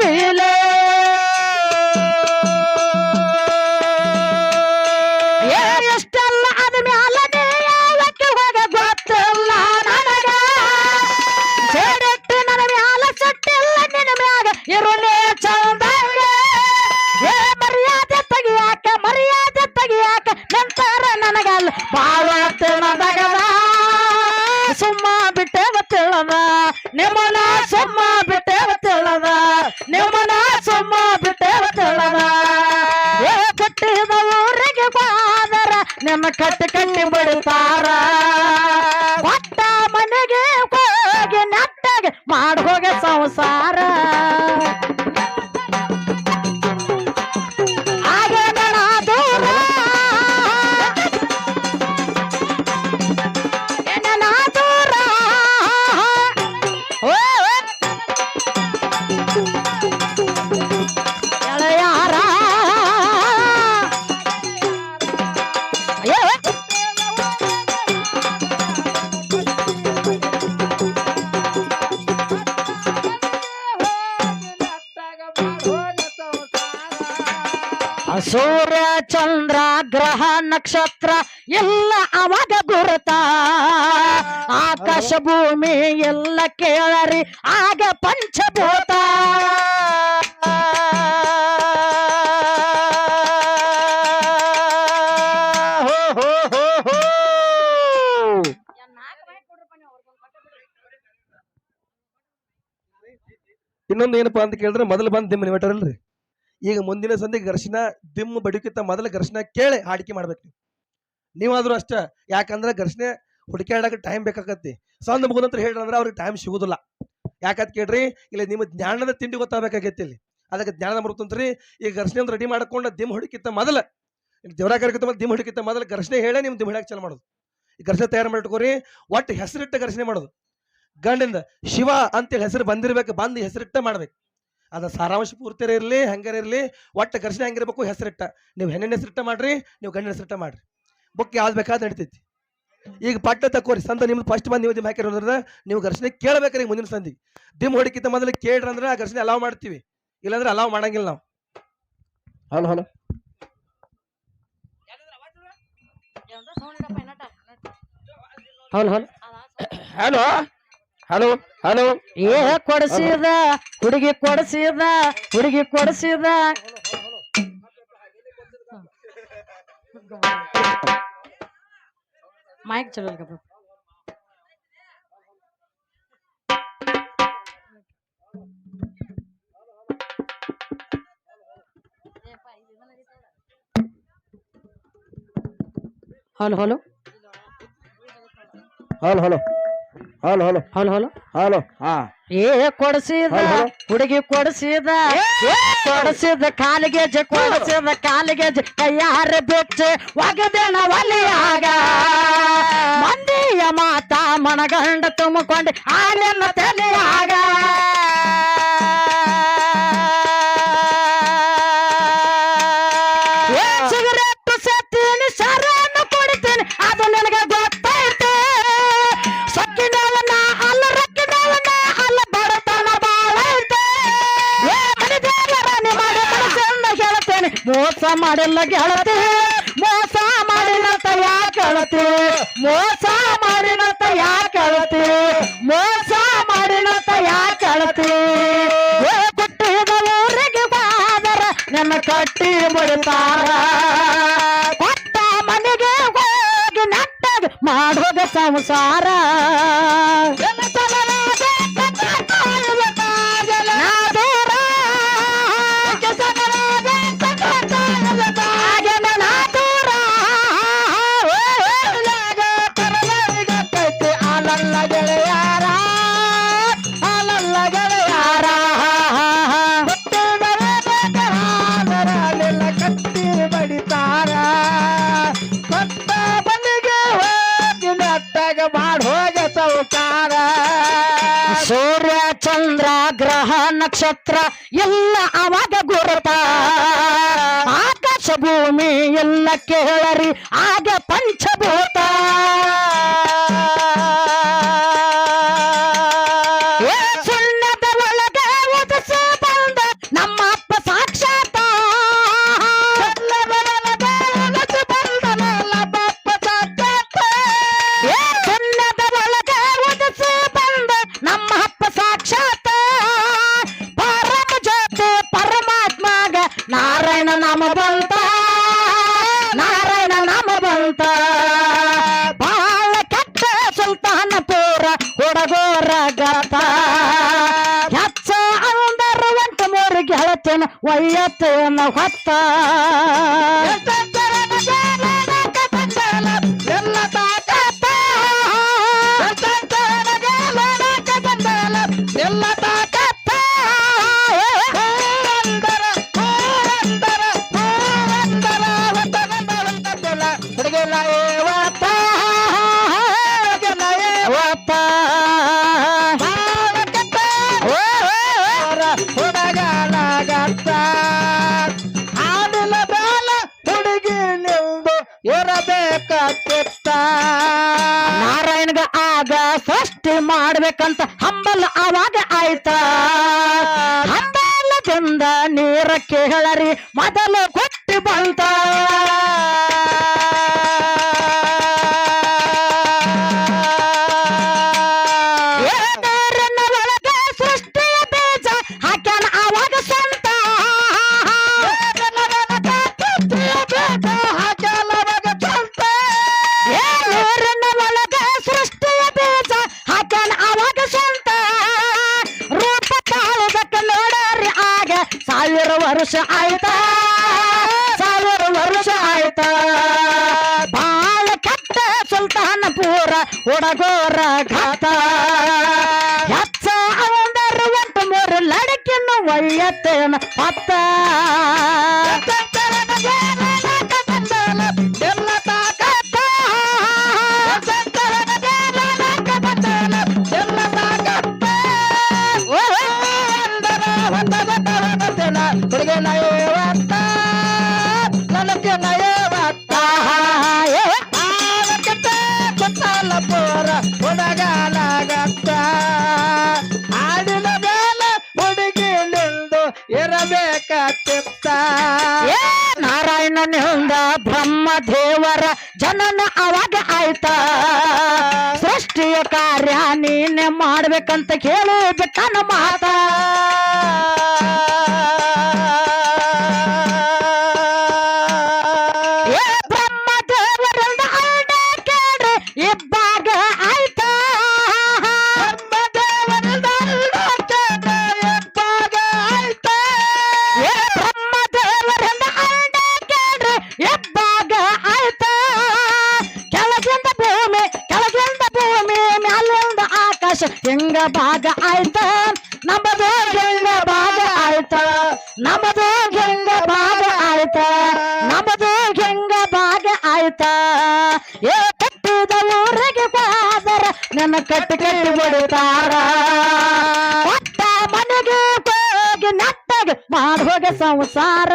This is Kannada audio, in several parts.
পেলে ನಕ್ಷತ್ರ ಎಲ್ಲ ಅವಾಗ ಗುರುತ ಆಕಾಶ ಭೂಮಿ ಎಲ್ಲ ಕೇಳರಿ, ಆಗ ಪಂಚಭೂತ. ಇನ್ನೊಂದು ಏನಪ್ಪಾ ಅಂತ ಕೇಳಿದ್ರೆ ಮೊದಲು ಬಂದ್ ನಿಮ್ಮ ಅಲ್ರಿ? ಈಗ ಮುಂದಿನ ಸಂಧಿ ಘರ್ಷಣ ದಿಮ್ಮ ಬಡಿಕಿತ್ತ ಮೊದಲ ಘರ್ಷಣೆ ಕೇಳಿ ಹಾಡಿಕೆ ಮಾಡ್ಬೇಕು ನೀವು. ನೀವಾದ್ರೂ ಅಷ್ಟ, ಯಾಕಂದ್ರೆ ಘರ್ಷಣೆ ಹುಡುಕಾಡಕ್ಕೆ ಟೈಮ್ ಬೇಕಾಗತ್ತಿ ಸಂದ ಮುಗಿದಂತ್ರ ಹೇಳಿದ್ರೆ ಅವ್ರಿಗೆ ಟೈಮ್ ಸಿಗುದಿಲ್ಲ. ಯಾಕಂತ ಕೇಳ್ರಿ, ಇಲ್ಲಿ ನಿಮ್ಮ ಜ್ಞಾನದ ತಿಂಡಿ ಗೊತ್ತಾಗಬೇಕಾಗೈತಿ ಇಲ್ಲಿ. ಅದಕ್ಕೆ ಜ್ಞಾನದ ಮರುತಂತ್ರಿ ಈಗ ಘರ್ಷಣೆ ಒಂದು ರೆಡಿ ಮಾಡ್ಕೊಂಡು ದಿಮ್ ಹುಡುಕಿತ್ತ ಮೊದಲ ದೇವರ ಕರ್ಕಿತ್ತ ಮೊದಲು ದಿಮ್ ಹುಡುಕಿತ್ತ ಮೊದಲ ಘರ್ಷಣೆ ಹೇಳಿ ನಿಮ್ಮ ದಿಮ್ ಹಿಡಕ್ಕೆ ಚಾಲು ಮಾಡೋದು. ಈ ಘರ್ಷಣೆ ತಯಾರು ಮಾಡಿಟ್ಕೋರಿ, ಒಟ್ಟು ಹೆಸರಿಟ್ಟ ಘರ್ಷಣೆ ಮಾಡೋದು. ಗಂಡಿಂದ ಶಿವ ಅಂತೇಳಿ ಹೆಸರು ಬಂದಿರ್ಬೇಕು, ಬಂದು ಹೆಸರಿಟ್ಟ ಮಾಡ್ಬೇಕು. ಅದ ಸಾರಾಂಶ ಪೂರ್ತಿರ ಇರಲಿ ಹಂಗಾರ ಇರಲಿ ಒಟ್ಟು ಘರ್ಷಣೆ ಹೆಂಗಿರ್ಬೇಕು ಹೆಸರಿಟ್ಟ. ನೀವು ಹೆಣ್ಣಿನ ಹೆಸರಿಟ್ಟ ಮಾಡ್ರಿ ನೀವು ಗಂಡಿನ ಹೆಸರಿಟ್ಟ ಮಾಡ್ರಿ. ಬುಕ್ ಯಾವ್ದು ಬೇಕಾದ್ರೆ ನಡಿತೈತಿ. ಈಗ ಪಟ್ಟ ತಕೋರಿ ಸಂತ ನಿಮ್ದು ಫಸ್ಟ್ ಬಂದು ನೀವು ದಿಮ್ ಹಾಕಿರೋದ್ರ ನೀವು ಘರ್ಷಣೆ ಕೇಳಬೇಕ್ರಿ ಈಗ ಮುಂದಿನ ಸಂದಿಗೆ. ದಿಮ್ ಹೊಡಿಕಿಂತ ಮೊದಲು ಕೇಳ್ರಿ ಅಂದ್ರೆ ಆ ಘರ್ಷಣೆ ಅಲಾವ್ ಮಾಡ್ತೀವಿ. ಇಲ್ಲಾಂದ್ರೆ ಅಲಾವ್ ಮಾಡಂಗಿಲ್ಲ ನಾವು. Hello hello. ಹಲೋ ಹೌಲ್. ಹಲೋ. Hello hello. ಏ ಕೊಡಿಸಿದ ಹುಡುಗಿ ಕೊಡಿಸಿದ ಹುಡುಗಿ ಕೊಡಿಸಿದ. ಮೈಕ್ ಚಲೋ ಇಲ್ಕಪ್ಪ. Hello hello. Hello hello. Hello hello. Hello hello. Hello ಹಾ. ಏ ಕೊಡಿಸಿದ. ಹುಡುಗಿ ಕೊಡಿಸಿದ ಏ! ಕೊಡಿಸಿದ ಕಾಲಿಗೆ ಜೆ ಕೊಡಿಸಿದ ಕಾಲಿಗೆ ಜೆ ಕೈಯಾರ ಬೆಚ್ಚ ಒಗದೇಣ ಒಲಿಯಾಗ. ಮಂದಿಯ ಮಾತಾ ಮನಗಂಡ ತುಂಬಿಕೊಂಡು ಆಲೆನ್ನ ತಲೆಯಾಗ. ಮೋಸ ಮಾಡಿಲ್ಲ ಗೆಳತಿ. ಮೋಸ ಮಾಡಿನಂತ ಯಾಕೆ ಹೇಳತಿ ಮೋಸ ಮಾಡಿನಂತ ಯಾಕೆ ಹೇಳತಿ ಮೋಸ ಮಾಡಿನಂತ ಯಾಕೆ ಹೇಳತಿ ಕೊಟ್ಟಿದವರಿಗೆ ಬಾದರ ನನ್ನ ಕಟ್ಟಿ ಮುಡಿತಾರ ಕೊಟ್ಟ ಮನೆಗೆ ಹೋಗಿ ನಟ್ಟದು ಮಾಡೋದ ಸಂಸಾರ. ನಕ್ಷತ್ರ ಎಲ್ಲ ಅವಾಗ ಗುರುತ ಆಕಾಶ ಭೂಮಿ ಎಲ್ಲ ಕೇಳರಿ ಆಗ ಪಂಚಭೂತ. ಹೆಚ್ಚ ಅಂದರ ಒಂಟ ಮೂರು ಗೆಳತಿನ ವಯ್ಯತ್ತೇನ ಹೊತ್ತ. ಎಲ್ಲ ನಾರಾಯಣಗ ಆಗ ಸೃಷ್ಟಿ ಮಾಡ್ಬೇಕಂತ ಹಂಬಲ ಅವಾಗ ಆಯ್ತ. ಹಂಬಲದಿಂದ ನೀರ ಕೇಳರಿ ಮೊದಲು ಕೊಟ್ಟಿ ಬಂತ. ಪೂರ ಹುಡಗೋರ ಘಾತ ಹೆಚ್ಚ ಒಂಟು ಮೂರು ಲಡಕಿನ ಒಯ್ಯತ್ತೇನ ಎಲ್ಲ ನಿಂದು ಏ, ನಾರಾಯಣನಿಂದ ಬ್ರಹ್ಮ ದೇವರ ಜನನ ಅವಾಗ ಆಯ್ತ. ಸೃಷ್ಟಿಯ ಕಾರ್ಯ ನೀನೆ ಮಾಡ್ಬೇಕಂತ ಕೇಳಿ ಬಿಟ್ಟನ ಮಾತ. ಹಿಂಗ ಭಾಗ ಆಯ್ತ. ನಮ್ಮದು ಹೆಂಗ ಭಾಗ ಆಯ್ತ. ನಮ್ಮದು ಹೆಂಗ ಭಾಗ ಆಯ್ತ. ನಮ್ಮದು ಹೆಂಗ ಭಾಗ ಆಯ್ತ. ಏ ಕಟ್ಟಿದ ಊರಿಗೆ ಬಾದರ ನನ್ನ ಕಟ್ಟಿ ಕಟ್ಟಿ ಬಿಡುತ್ತಾರ ಕೊಟ್ಟ ಮನೆಗೆ ಹೋಗಿ ನಟ್ಟಾಗ ಮಾಡೋಗ ಸಂಸಾರ.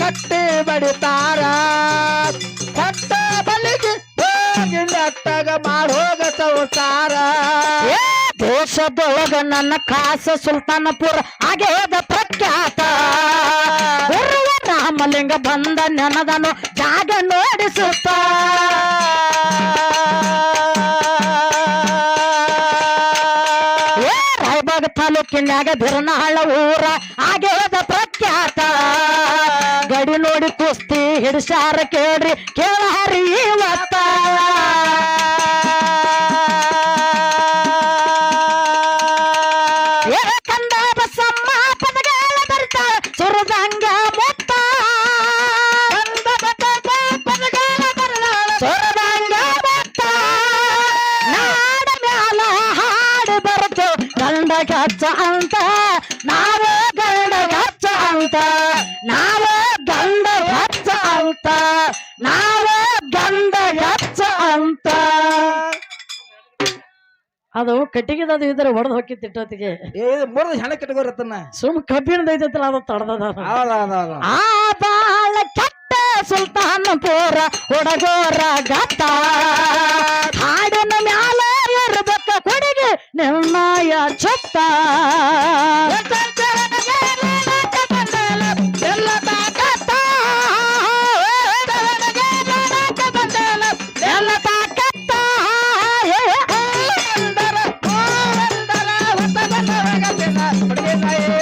ಕಟ್ಟಿ ಬಡಿತಾರ. ಕಟ್ಟ ಬಲಿಗೆ ಹೋಗಿ ನಟ್ಟಗ ಮಾಡೋಗ ಸಂಸಾರ. ದೇಶದೊಳಗ ನನ್ನ ಕಾಸ ಸುಲ್ತಾನಪುರ ಆಗ್ಯದ ಪ್ರಖ್ಯಾತ. ಗುರುವ ರಾಮಲಿಂಗ ಬಂದ ನೆನದನು ಜಾಗ ನೋಡಿಸುತ್ತ. ತಾಲೂಕಿನ್ಯಾಗ ಧಿರನಾಳ ಊರ ಆಗ್ಯದ ಪ್ರಖ್ಯಾತ. ಗಡಿ ನೋಡಿ ಕುಸ್ತಿ ಹಿಡಿಸಾರ ಕೇಳ್ರಿ, ಕೇಳಾರಿ ಇವತ್ತ. ಕಂದ ಬಸಮ್ಮ ಪದಗಳ ಬರ್ತಾಳ, ಸುರದಂಗ ಗಚ್ಚ ಅಂತ ನಾವೇ ಗಂಡ ಗಚ್ಚ ಅಂತ ನಾವೇ ಗಂಡ ಗಚ್ಚ ಅಂತ ನಾವೇ ಗಂಡ ಗಚ್ಚ ಅಂತ. ಅದು ಕಟ್ಟಿಗೆದದು ಇದ್ರೆ ಹೊಡೆದು ಹೋಗಿತ್ತು ಇಟ್ಟೊತ್ತಿಗೆ. ಮುರಿದ ಹೆಣ ಕೆಟ್ಟಗೋರತ್ತನ್ನ ಸುಮ್ ಕಬ್ಬಿಣದ ಐತೈತಲ್ಲ ಅದು. ಹೌದೌದೌದು ಆ ಬಾಳ ಕೆಟ್ಟ ಸುಲ್ತಾನ ಪೂರ ಹುಡಗೋರ ಗತ್ತ ನಿರ್ಣಯ ಚತ್ತ Bye.